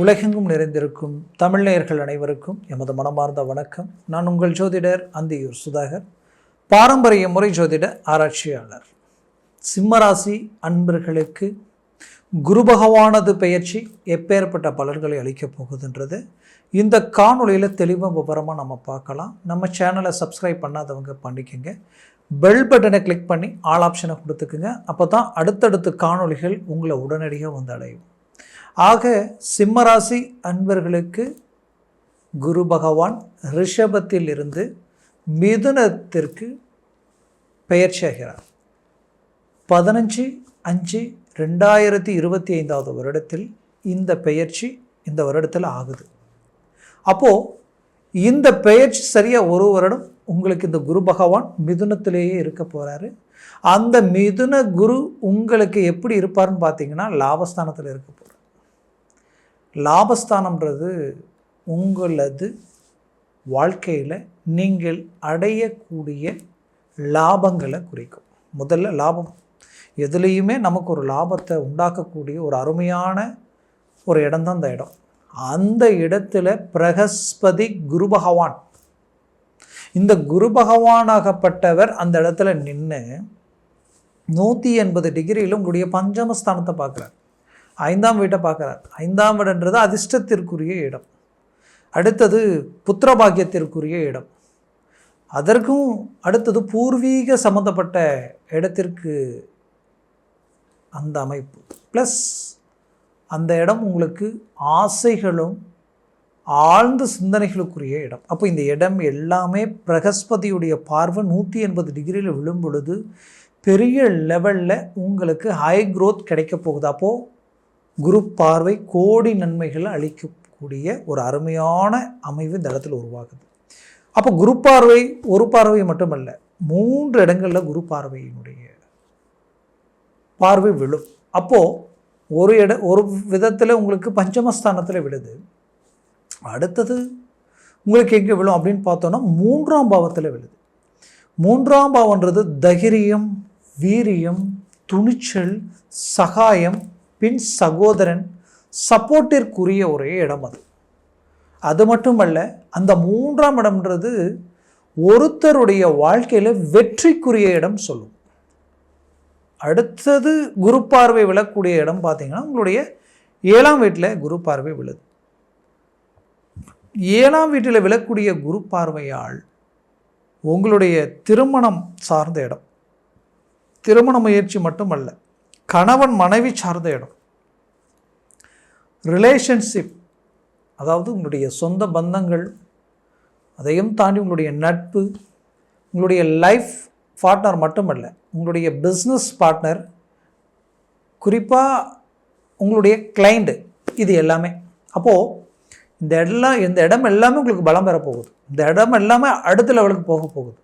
உலகெங்கும் நிறைந்திருக்கும் தமிழ்நேயர்கள் அனைவருக்கும் எமது மனமார்ந்த வணக்கம். நான் உங்கள் ஜோதிடர் அந்தியூர் சுதாகர் பாரம்பரிய முறை ஜோதிட ஆராய்ச்சியாளர். சிம்மராசி அன்பர்களுக்கு குரு பகவானது பெயர்ச்சி எப்பேற்பட்ட பலன்களை அளிக்கப் போகுதுன்றது. இந்த காணொலியில் தெளிவாக விவரமாக நம்ம பார்க்கலாம். நம்ம சேனலை சப்ஸ்கிரைப் பண்ணாதவங்க பண்ணிக்கோங்க. பெல் பட்டனை கிளிக் பண்ணி ஆல் ஆப்ஷனை கொடுத்துக்குங்க. அப்போ தான் அடுத்தடுத்த காணொளிகள் உங்களை உடனடியாக வந்து அடையும். ஆக சிம்மராசி அன்பர்களுக்கு குரு பகவான் ரிஷபத்தில் இருந்து மிதுனத்திற்கு பெயர்ச்சியாகிறார் பதினஞ்சு அஞ்சு ரெண்டாயிரத்தி இருபத்தி ஐந்தாவது வருடத்தில் இந்த பெயர்ச்சி இந்த வருடத்தில் ஆகுது. அப்போது இந்த பெயர்ச்சி சரியாக ஒரு வருடம் உங்களுக்கு இந்த குரு பகவான் மிதுனத்திலேயே இருக்க போகிறாரு அந்த மிதுன குரு உங்களுக்கு எப்படி இருப்பார்னு பார்த்தீங்கன்னா லாபஸ்தானத்தில் இருக்க போகிறார் லாபஸ்தானம்ன்றது உங்களது வாழ்க்கையில் நீங்கள் அடையக்கூடிய லாபங்களை குறிக்கும். முதல்ல லாபம். எதுலேயுமே நமக்கு ஒரு லாபத்தை உண்டாக்கக்கூடிய ஒரு அருமையான ஒரு இடம்தான் அந்த இடம். அந்த இடத்துல பிரகஸ்பதி குரு பகவான். இந்த குரு பகவானாகப்பட்டவர் அந்த இடத்துல நின்று நூற்றி எண்பது டிகிரியில் உங்களுடைய பஞ்சமஸ்தானத்தை பார்க்குறார். ஐந்தாம் வீட்டை பார்க்குறார். ஐந்தாம் இடன்றது அதிர்ஷ்டத்திற்குரிய இடம். அடுத்தது புத்திரபாகியத்திற்குரிய இடம். அதற்கும் அடுத்தது பூர்வீக சம்மந்தப்பட்ட இடத்திற்கு அந்த அமைப்பு. ப்ளஸ் அந்த இடம் உங்களுக்கு ஆசைகளும் ஆழ்ந்த சிந்தனைகளுக்குரிய இடம். அப்போ இந்த இடம் எல்லாமே பிரகஸ்பதியுடைய பார்வை நூற்றி எண்பது டிகிரியில் விழும் பொழுது பெரிய லெவலில் உங்களுக்கு ஹை க்ரோத் கிடைக்க போகுது. அப்போது குரு பார்வை கோடி நன்மைகளை அளிக்கக்கூடிய ஒரு அருமையான அமைவு இந்த இடத்துல உருவாகுது. அப்போ குரு பார்வை ஒரு பார்வை மட்டுமல்ல மூன்று இடங்களில் குரு பார்வையினுடைய பார்வை விழும். அப்போது ஒரு இட ஒரு விதத்தில் உங்களுக்கு பஞ்சமஸ்தானத்தில் விழுது அடுத்தது உங்களுக்கு எங்கே விழும் அப்படின்னு பார்த்தோன்னா மூன்றாம் பாவத்தில் விழுது. மூன்றாம் பாவன்றது தைரியம் வீரியம் துணிச்சல் சகாயம் பின் சகோதரன் சப்போர்ட்டிற்குரிய ஒரே இடம் அது. அது மட்டுமல்ல அந்த மூன்றாம் இடம்ன்றது ஒருத்தருடைய வாழ்க்கையில் வெற்றிக்குரிய இடம் சொல்லும். அடுத்தது குரு பார்வை விழக்கூடிய இடம் பார்த்தீங்கன்னா உங்களுடைய ஏழாம் வீட்டில் குரு பார்வை விழுது. ஏழாம் வீட்டில் விழக்கூடிய குரு பார்வையால் உங்களுடைய திருமணம் சார்ந்த இடம். திருமண முயற்சி மட்டுமல்ல கணவன் மனைவி சார்ந்த இடம். ரிலேஷன்ஷிப் அதாவது உங்களுடைய சொந்த பந்தங்கள் அதையும் தாண்டி உங்களுடைய நட்பு உங்களுடைய லைஃப் பார்ட்னர் மட்டுமல்ல உங்களுடைய பிஸ்னஸ் பார்ட்னர் குறிப்பாக உங்களுடைய கிளைண்ட்டு இது எல்லாமே. அப்போது இந்த எல்லாம் இந்த இடம் எல்லாமே உங்களுக்கு பலம் பெற போகுது. இந்த இடம் எல்லாமே அடுத்த லெவலுக்கு போக போகுது.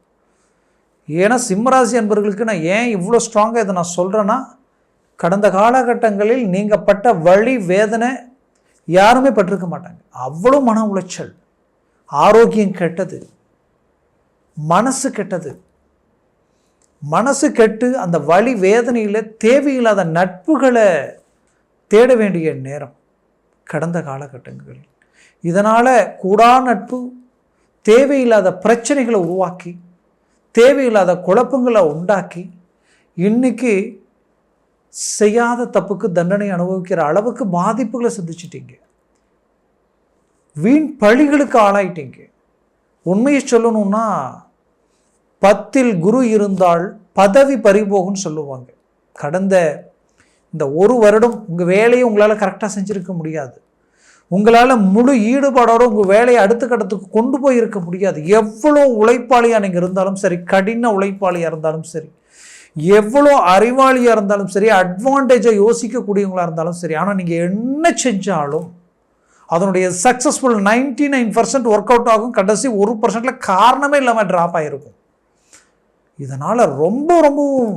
ஏன்னா சிம்மராசி என்பவர்களுக்கு நான் ஏன் இவ்வளோ ஸ்ட்ராங்காக இதை நான் சொல்கிறேன்னா கடந்த காலகட்டங்களில் நீங்கள் பட்ட வழி வேதனை யாருமே பட்டிருக்க மாட்டாங்க. அவ்வளோ மன உளைச்சல். ஆரோக்கியம் கெட்டது. மனசு கெட்டது. மனசு கெட்டு அந்த வழி வேதனையில் தேவையில்லாத நட்புகளை தேட வேண்டிய நேரம் கடந்த காலகட்டங்களில். இதனால் கூடா நட்பு தேவையில்லாத பிரச்சனைகளை உருவாக்கி தேவையில்லாத குழப்பங்களை உண்டாக்கி இன்னைக்கு செய்யாத தப்புக்கு தண்டனை அனுபவிக்கிற அளவுக்கு பாதிப்புகளை சந்திச்சிட்டீங்க. வீண் பழிகளுக்கு ஆளாயிட்டீங்க. உண்மையை சொல்லணும்னா பத்தில் குரு இருந்தால் பதவி பறிபோகும்னு சொல்லுவாங்க. கடந்த இந்த ஒரு வருடம் உங்கள் வேலையை உங்களால் கரெக்டாக செஞ்சுருக்க முடியாது. உங்களால் முழு ஈடுபாடோடு உங்கள் வேலையை அடுத்த கட்டத்துக்கு கொண்டு போய் இருக்க முடியாது. எவ்வளோ உழைப்பாளியாக நீங்கள் இருந்தாலும் சரி கடின உழைப்பாளியாக இருந்தாலும் சரி எவ்வளோ அறிவாளியாக இருந்தாலும் சரி அட்வான்டேஜாக யோசிக்கக்கூடியவங்களாக இருந்தாலும் சரி ஆனால் நீங்கள் என்ன செஞ்சாலும் அதனுடைய successful ninety nine percent work out ஆகும். கடைசி ஒரு பர்சன்டில் காரணமே இல்லாமல் ட்ராப் ஆகிருக்கும் இதனால் ரொம்ப ரொம்பவும்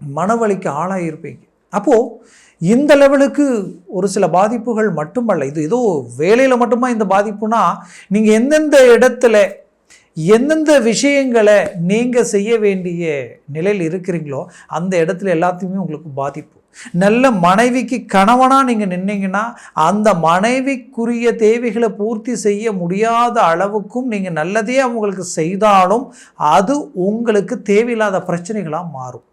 மனவழிக்கு ஆளாகியிருப்பீங்க அப்போது இந்த லெவலுக்கு ஒரு சில பாதிப்புகள் மட்டுமல்ல. இது ஏதோ வேலையில் மட்டுமா இந்த பாதிப்புனா நீங்கள் எந்தெந்த இடத்துல எந்தெந்த விஷயங்களை நீங்கள் செய்ய வேண்டிய நிலையில் இருக்கிறீங்களோ அந்த இடத்துல எல்லாத்தையுமே உங்களுக்கு பாதிப்பு. நல்ல மனைவிக்கு கணவனாக நீங்கள் நின்னீங்கன்னா அந்த மனைவிக்குரிய தேவைகளை பூர்த்தி செய்ய முடியாத அளவுக்கும் நீங்கள் நல்லதே அவங்களுக்கு செய்தாலும் அது உங்களுக்கு தேவையில்லாத பிரச்சனைகளாக மாறும்.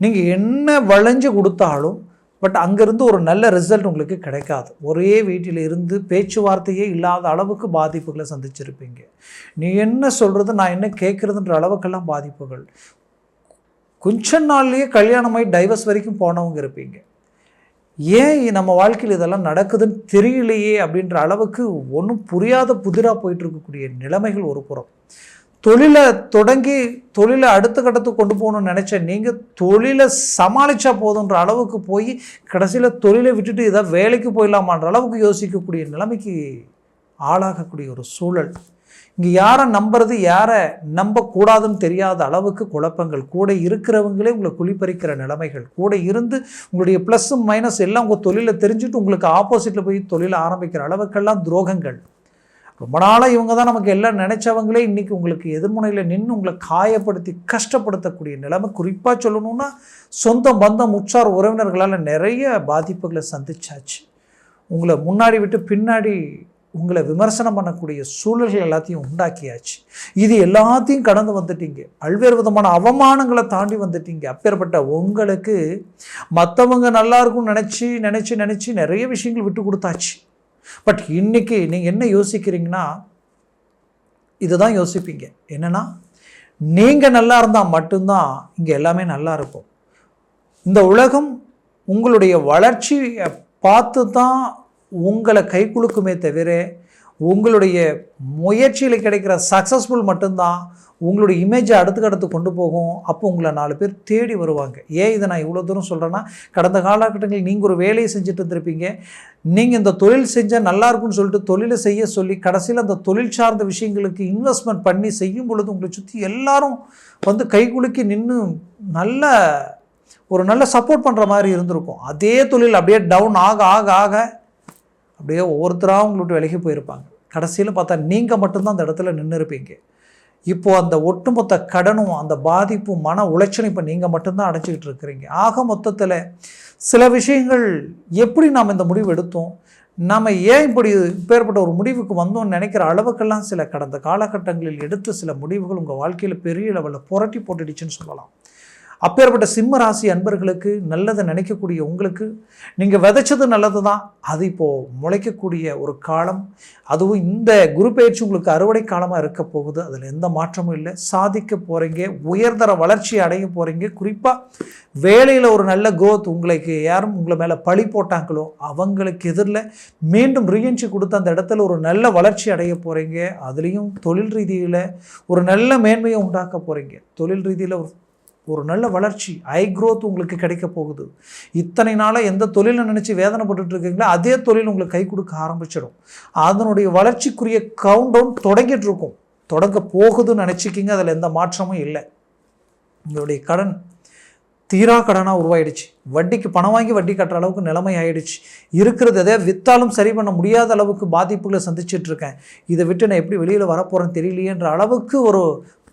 நீங்கள் என்ன வளைஞ்சு கொடுத்தாலும் பட் அங்கேருந்து ஒரு நல்ல ரிசல்ட் உங்களுக்கு கிடைக்காது. ஒரே வீட்டில் இருந்து பேச்சுவார்த்தையே இல்லாத அளவுக்கு பாதிப்புகளை சந்திச்சிருப்பீங்க. நீ என்ன சொல்கிறது நான் என்ன கேட்குறதுன்ற அளவுக்கெல்லாம் பாதிப்புகள். கொஞ்ச நாள்லேயே கல்யாணமாகி டைவர்ஸ் வரைக்கும் போனவங்க இருப்பீங்க. ஏன் நம்ம வாழ்க்கையில் இதெல்லாம் நடக்குதுன்னு தெரியலையே அப்படின்ற அளவுக்கு ஒன்றும் புரியாத புதிராக போயிட்டு இருக்கக்கூடிய நிலைமைகள் ஒரு புறம் தொழிலை தொடங்கி தொழிலை அடுத்த கட்டத்துக்கு கொண்டு போகணும்னு நினச்ச நீங்கள் தொழிலை சமாளித்தா போதுன்ற அளவுக்கு போய் கடைசியில் தொழிலை விட்டுட்டு ஏதாவது வேலைக்கு போயிடலாமான்ற அளவுக்கு யோசிக்கக்கூடிய நிலைமைக்கு ஆளாகக்கூடிய ஒரு சூழல். இங்கே யாரை நம்புறது யாரை நம்பக்கூடாதுன்னு தெரியாத அளவுக்கு குழப்பங்கள். கூட இருக்கிறவங்களே உங்களை குளிப்பறிக்கிற நிலைமைகள். கூட இருந்து உங்களுடைய ப்ளஸ்ஸும் மைனஸ் எல்லாம் உங்கள் தொழிலை தெரிஞ்சுட்டு உங்களுக்கு ஆப்போசிட்டில் போய் தொழிலை ஆரம்பிக்கிற அளவுக்கெல்லாம் துரோகங்கள். ரொம்ப நாளாக இவங்க தான் நமக்கு எல்லாம் நினைச்சவங்களே இன்றைக்கி உங்களுக்கு எதிர்முனையில் நின்று உங்களை காயப்படுத்தி கஷ்டப்படுத்தக்கூடிய நிலைமை. குறிப்பாக சொல்லணும்னா சொந்த பந்தம் உற்சார் உறவினர்களால் நிறைய பாதிப்புகளை சந்திச்சாச்சு. உங்களை முன்னாடி விட்டு பின்னாடி உங்களை விமர்சனம் பண்ணக்கூடிய சூழல்கள் எல்லாத்தையும் உண்டாக்கியாச்சு. இது எல்லாத்தையும் கடந்து வந்துட்டீங்க. பல்வேறு விதமான அவமானங்களை தாண்டி வந்துட்டீங்க. அப்பேற்பட்ட உங்களுக்கு மற்றவங்க நல்லா இருக்கும்னு நினச்சி நினச்சி நினச்சி நிறைய விஷயங்கள் விட்டு கொடுத்தாச்சு. பட் இன்றைக்கி நீங்கள் என்ன யோசிக்கிறீங்கன்னா இதுதான் யோசிப்பீங்க. என்னென்னா நீங்கள் நல்லா இருந்தால் மட்டும்தான் இங்கே எல்லாமே நல்லா இருக்கும். இந்த உலகம் உங்களுடைய வளர்ச்சியை பார்த்து தான் உங்களை கை கொடுக்குமே தவிர உங்களுடைய முயற்சியில் கிடைக்கிற சக்ஸஸ்ஃபுல் மட்டும்தான் உங்களுடைய இமேஜை அடுத்துக்கு அடுத்து கொண்டு போகும். அப்போ உங்களை நாலு பேர் தேடி வருவாங்க. ஏன் இதை நான் இவ்வளோ தூரம் சொல்கிறேன்னா கடந்த காலகட்டங்களில் நீங்கள் ஒரு வேலையை செஞ்சுட்டு இருந்திருப்பீங்க. நீங்கள் இந்த தொழில் செஞ்சால் நல்லா இருக்கும்னு சொல்லிட்டு தொழிலை செய்ய சொல்லி கடைசியில் அந்த தொழில் சார்ந்த விஷயங்களுக்கு இன்வெஸ்ட்மெண்ட் பண்ணி செய்யும் பொழுது உங்களை சுற்றி எல்லாரும் வந்து கை குலுக்கி நின்று நல்ல ஒரு நல்ல சப்போர்ட் பண்ணுற மாதிரி இருந்திருக்கும். அதே தொழில் அப்படியே டவுன் ஆக ஆக ஆக அப்படியே ஒவ்வொருத்தராக உங்கள்கிட்ட விலகி போயிருப்பாங்க. கடைசியில் பார்த்தா நீங்கள் மட்டும்தான் அந்த இடத்துல நின்று இருப்பீங்க இப்போது அந்த ஒட்டுமொத்த கடனும் அந்த பாதிப்பும் மன உளைச்சலும் இப்போ நீங்கள் மட்டும்தான் அடைச்சிக்கிட்டு இருக்கிறீங்க. ஆக மொத்தத்தில் சில விஷயங்கள் எப்படி நாம் இந்த முடிவு எடுத்தோம்? நாம் ஏன் இப்படி இப்பேற்பட்ட ஒரு முடிவுக்கு வந்தோம்னு நினைக்கிற அளவுக்கெல்லாம் சில கடந்த காலகட்டங்களில் எடுத்த சில முடிவுகள் உங்கள் வாழ்க்கையில் பெரிய லெவலில் புரட்டி போட்டுடுச்சுன்னு சொல்லலாம். அப்பேற்பட்ட சிம்ம ராசி அன்பர்களுக்கு நல்லதை நினைக்கக்கூடிய உங்களுக்கு நீங்கள் விதைச்சது நல்லது தான் அது இப்போது முளைக்கக்கூடிய ஒரு காலம். அதுவும் இந்த குரு பயிற்சி உங்களுக்கு அறுவடை காலமாக இருக்க போகுது அதில் எந்த மாற்றமும் இல்லை. சாதிக்க போகிறீங்க உயர்தர வளர்ச்சி அடைய போகிறீங்க குறிப்பாக வேலையில் ஒரு நல்ல கோத் உங்களுக்கு யாரும் உங்களை மேலே பழி போட்டாங்களோ அவங்களுக்கு எதிரில் மீண்டும் ரீஎன்ட்ரி கொடுத்து அந்த இடத்துல ஒரு நல்ல வளர்ச்சி அடைய போகிறீங்க அதுலேயும் தொழில் ரீதியில் ஒரு நல்ல மேன்மையை உண்டாக்க போகிறீங்க தொழில் ரீதியில் ஒரு நல்ல வளர்ச்சி ஐ க்ரோத் உங்களுக்கு கிடைக்க போகுது. இத்தனை நாளாக எந்த தொழிலை நினச்சி வேதனைப்பட்டு இருக்கீங்களோ அதே தொழில் உங்களுக்கு கை கொடுக்க ஆரம்பிச்சிடும். அதனுடைய வளர்ச்சிக்குரிய கவுண்ட் டவுன் தொடங்கிட்டு இருக்கும். தொடங்க போகுதுன்னு நினச்சிக்கிங்க அதில் எந்த மாற்றமும் இல்லை. உங்களுடைய கடன் தீரா கடனாக உருவாயிடுச்சு. வட்டிக்கு பணம் வாங்கி வட்டி கட்டுற அளவுக்கு நிலைமை ஆயிடுச்சு. இருக்கிறது எதை விற்றாலும் சரி பண்ண முடியாத அளவுக்கு பாதிப்புகளை சந்திச்சிட்டு இருக்கேன். இதை விட்டு நான் எப்படி வெளியில் வரப்போகிறேன்னு தெரியலையேன்ற அளவுக்கு ஒரு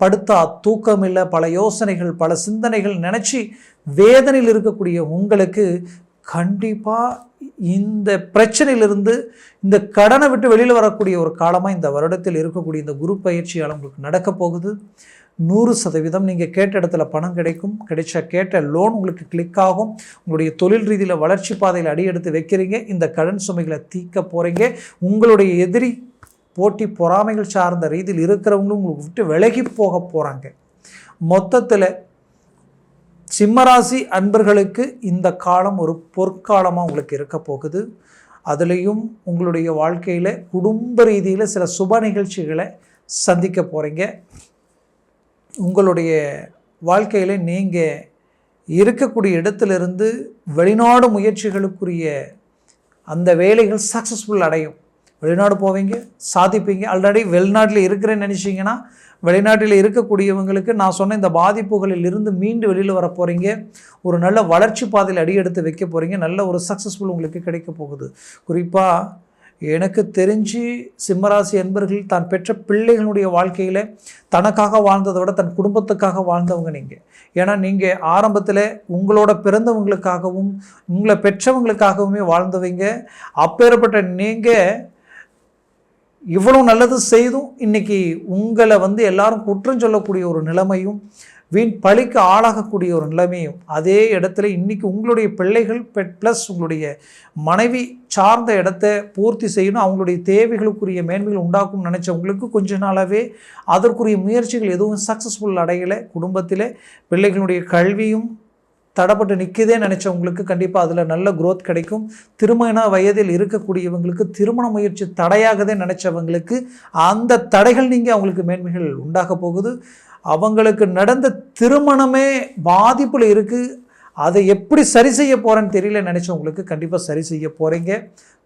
படுத்தா தூக்கம் இல்லை பல யோசனைகள் பல சிந்தனைகள் நினச்சி வேதனையில் இருக்கக்கூடிய உங்களுக்கு கண்டிப்பாக இந்த பிரச்சனையிலிருந்து இந்த கடனை விட்டு வெளியில் வரக்கூடிய ஒரு காலமாக இந்த வருடத்தில் இருக்கக்கூடிய இந்த குரு பயிற்சியால் உங்களுக்கு நடக்க போகுது. நூறு சதவீதம் நீங்கள் கேட்ட இடத்துல பணம் கிடைக்கும். கிடைச்ச கேட்ட லோன் உங்களுக்கு கிளிக் ஆகும். உங்களுடைய தொழில் ரீதியில் வளர்ச்சி பாதையில் அடியெடுத்து வைக்கிறீங்க. இந்த கடன் சுமைகளை தீர்க்க போகிறீங்க உங்களுடைய எதிரி போட்டி பொறாமைகள் சார்ந்த ரீதியில் இருக்கிறவங்களும் உங்களுக்கு விட்டு விலகி போக போகிறாங்க மொத்தத்தில் சிம்மராசி அன்பர்களுக்கு இந்த காலம் ஒரு பொற்காலமாக உங்களுக்கு இருக்க போகுது. அதுலேயும் உங்களுடைய வாழ்க்கையில் குடும்ப ரீதியில் சில சுப நிகழ்ச்சிகளை சந்திக்க போகிறீங்க உங்களுடைய வாழ்க்கையில் நீங்கள் இருக்கக்கூடிய இடத்துலேருந்து வெளிநாடு முயற்சிகளுக்குரிய அந்த வேலைகள் சக்ஸஸ்ஃபுல் அடையும். வெளிநாடு போவீங்க சாதிப்பீங்க. ஆல்ரெடி வெளிநாட்டில் இருக்கிறேன்னு நினச்சிங்கன்னா வெளிநாட்டில் இருக்கக்கூடியவங்களுக்கு நான் சொன்ன இந்த பாதிப்புகளில் இருந்து மீண்டு வெளியில் வர போகிறீங்க ஒரு நல்ல வளர்ச்சி பாதையில் அடியெடுத்து வைக்க போகிறீங்க நல்ல ஒரு சக்ஸஸ்ஃபுல் உங்களுக்கு கிடைக்க போகுது. குறிப்பாக எனக்கு தெரிஞ்சு சிம்மராசி என்பர்கள் தான் பெற்ற பிள்ளைகளுடைய வாழ்க்கையில் தனக்காக வாழ்ந்ததை விட தன் குடும்பத்துக்காக வாழ்ந்தவங்க நீங்கள் ஏன்னா நீங்கள் ஆரம்பத்தில் உங்களோட பிறந்தவங்களுக்காகவும் உங்களை பெற்றவங்களுக்காகவுமே வாழ்ந்தவங்க. அப்பேற்பட்ட நீங்கள் இவ்வளோ நல்லது செய்தும் இன்றைக்கி உங்களை வந்து எல்லாரும் குற்றம் சொல்லக்கூடிய ஒரு நிலைமையும் வீண் பழிக்கு ஆளாகக்கூடிய ஒரு நிலைமையும் அதே இடத்துல இன்றைக்கி உங்களுடைய பிள்ளைகள் பெட் ப்ளஸ் உங்களுடைய மனைவி சார்ந்த இடத்த பூர்த்தி செய்யணும் அவங்களுடைய தேவைகளுக்குரிய மேன்மைகள் உண்டாக்கும் நினச்சவங்களுக்கு கொஞ்ச நாளாகவே அதற்குரிய முயற்சிகள் எதுவும் சக்ஸஸ்ஃபுல் அடையலை. குடும்பத்தில் பிள்ளைகளுடைய கல்வியும் தடப்பட்டு நிற்குதே நினச்சவங்களுக்கு கண்டிப்பாக அதில் நல்ல குரோத் கிடைக்கும். திருமண வயதில் இருக்கக்கூடியவங்களுக்கு திருமண முயற்சி தடையாகதே நினச்சவங்களுக்கு அந்த தடைகள் நீங்கள் அவங்களுக்கு மேன்மைகள் உண்டாக போகுது. அவங்களுக்கு நடந்த திருமணமே பாதிப்பில் இருக்குது அதை எப்படி சரி செய்ய போகிறேன்னு தெரியல நினச்சவங்களுக்கு கண்டிப்பாக சரி செய்ய போகிறீங்க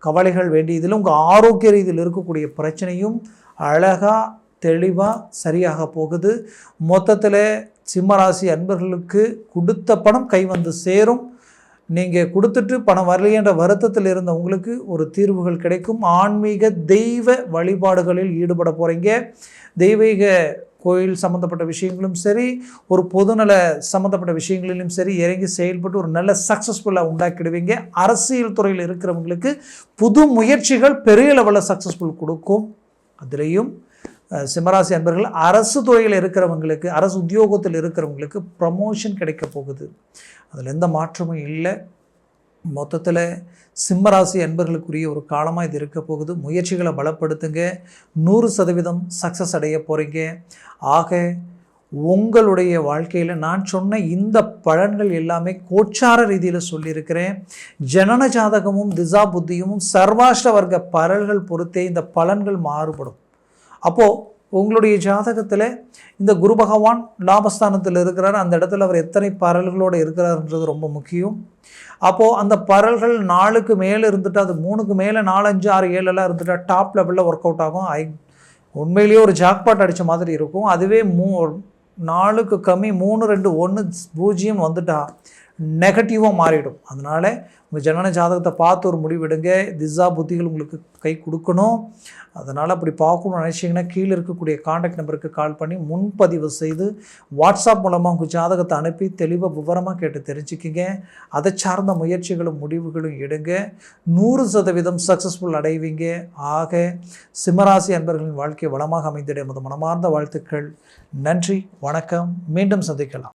கவலைகள் வேண்டியதில் உங்கள் ஆரோக்கிய ரீதியில் இருக்கக்கூடிய பிரச்சனையும் அழகாக தெளிவாக சரியாக போகுது. மொத்தத்தில் சிம்மராசி அன்பர்களுக்கு கொடுத்த பணம் கை வந்து சேரும். நீங்கள் கொடுத்துட்டு பணம் வரலையன்ற வருத்தத்தில் இருந்த உங்களுக்கு ஒரு தீர்வுகள் கிடைக்கும். ஆன்மீக தெய்வ வழிபாடுகளில் ஈடுபட போகிறீங்க தெய்வீக கோயில் சம்மந்தப்பட்ட விஷயங்களும் சரி ஒரு பொதுநல சம்மந்தப்பட்ட விஷயங்களிலும் சரி இறங்கி செயல்பட்டு ஒரு நல்ல சக்ஸஸ்ஃபுல்லாக உண்டாக்கிடுவீங்க. அரசியல் துறையில் இருக்கிறவங்களுக்கு புது முயற்சிகள் பெரிய லெவலில் சக்ஸஸ்ஃபுல் கொடுக்கும். அதுலேயும் சிம்மராசி அன்பர்கள் அரசு துறையில் இருக்கிறவங்களுக்கு அரசு உத்தியோகத்தில் இருக்கிறவங்களுக்கு ப்ரமோஷன் கிடைக்க போகுது. அதில் எந்த மாற்றமும் இல்லை. மொத்தத்தில் சிம்மராசி அன்பர்களுக்குரிய ஒரு காலமாக இது இருக்க போகுது. முயற்சிகளை பலப்படுத்துங்க. நூறு சதவீதம் சக்ஸஸ் அடைய போகிறீங்க ஆக உங்களுடைய வாழ்க்கையில் நான் சொன்ன இந்த பலன்கள் எல்லாமே கோச்சார ரீதியில் சொல்லியிருக்கிறேன். ஜனன ஜாதகமும் திசா புத்தியும் சர்வாஷ்ட வர்க்க பரல்கள் பொறுத்தே இந்த பலன்கள் மாறுபடும். அப்போது உங்களுடைய ஜாதகத்தில் இந்த குரு பகவான் லாபஸ்தானத்தில் இருக்கிறார். அந்த இடத்துல அவர் எத்தனை பரல்களோடு இருக்கிறார்ன்றது ரொம்ப முக்கியம். அப்போது அந்த பரல்கள் நாலுக்கு மேலே இருந்துட்டு அது மூணுக்கு மேலே நாலஞ்சு ஆறு ஏழெல்லாம் இருந்துட்டா டாப் லெவலில் ஒர்க் அவுட் ஆகும். ஐ உண்மையிலேயே ஒரு ஜாக்பாட் அடித்த மாதிரி இருக்கும். அதுவே மூ நாலுக்கு கம்மி மூணு ரெண்டு ஒன்று பூஜ்ஜியம் வந்துட்டா நெகட்டிவாக மாறிடும். அதனால் உங்கள் ஜனன ஜாதகத்தை பார்த்து ஒரு முடிவெடுங்க திசா புத்திகள் உங்களுக்கு கை கொடுக்கணும். அதனால் அப்படி பார்க்கணும்னு நினச்சிங்கன்னா கீழே இருக்கக்கூடிய காண்டாக்ட் நம்பருக்கு கால் பண்ணி முன்பதிவு செய்து வாட்ஸ்அப் மூலமாக உங்கள் ஜாதகத்தை அனுப்பி தெளிவாக விவரமாக கேட்டு தெரிஞ்சுக்கிங்க. அதை சார்ந்த முயற்சிகளும் முடிவுகளும் எடுங்க. நூறு சதவீதம் சக்ஸஸ்ஃபுல் அடைவீங்க. ஆக சிம்மராசி அன்பர்களின் வாழ்க்கை வளமாக அமைந்திட மனமார்ந்த வாழ்த்துக்கள். நன்றி வணக்கம். மீண்டும் சந்திக்கலாம்.